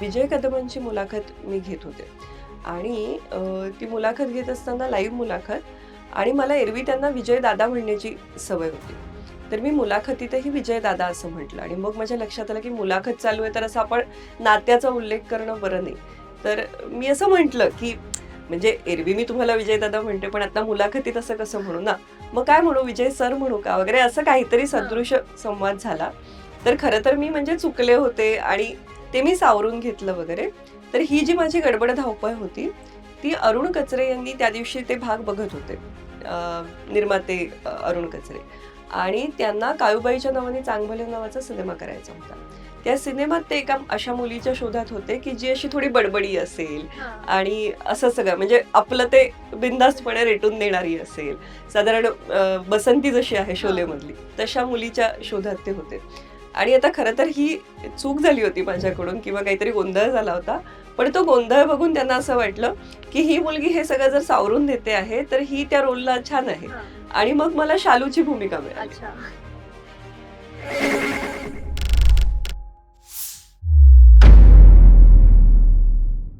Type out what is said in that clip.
विजय कदमांची मुलाखत मी घेत होते. आणि ती मुलाखत घेत असताना लाईव्ह मुलाखत आणि मला एरवी त्यांना विजय दादा म्हणण्याची सवय होती. तर मी मुलाखतीतही विजय दादा असं म्हटलं आणि मग माझ्या लक्षात आलं की मुलाखत चालू आहे तर असं आपण नात्याचा उल्लेख करणं बरं नाही. तर मी असं म्हटलं की म्हणजे एरवी मी तुम्हाला विजय दादा म्हणते पण आता मुलाखतीत असं कसं म्हणू ना? मग काय म्हणू? विजय सर म्हणू का? वगैरे असं काहीतरी सदृश संवाद झाला. तर खरं तर मी म्हणजे चुकले होते आणि ते मी सावरून घेतलं वगैरे. तर ही जी माझी गडबड धावपळ होती ती अरुण कचरे यांनी त्या दिवशी ते भाग बघत होते. निर्माते अरुण कचरे. आणि त्यांना काळूबाईच्या नावाने चांगभले नावाचा सिनेमा करायचा होता. त्या सिनेमात ते एका अशा मुलीच्या शोधात होते की जी अशी थोडी बडबडी असेल आणि असं सगळं म्हणजे आपलं ते बिंदास्तपणे रेटून देणारी असेल. साधारण बसंती जशी आहे शोलेमधली तशा मुलीच्या शोधात ते होते. आणि आता खरं तर ही चूक झाली होती माझ्याकडून किंवा काहीतरी गोंधळ झाला होता. पण तो गोंधळ बघून त्यांना असं वाटलं की ही मुलगी हे सगळं जर सावरून देते आहे तर ही त्या रोलला छान आहे. आणि मग मला शालूची भूमिका मिळाली.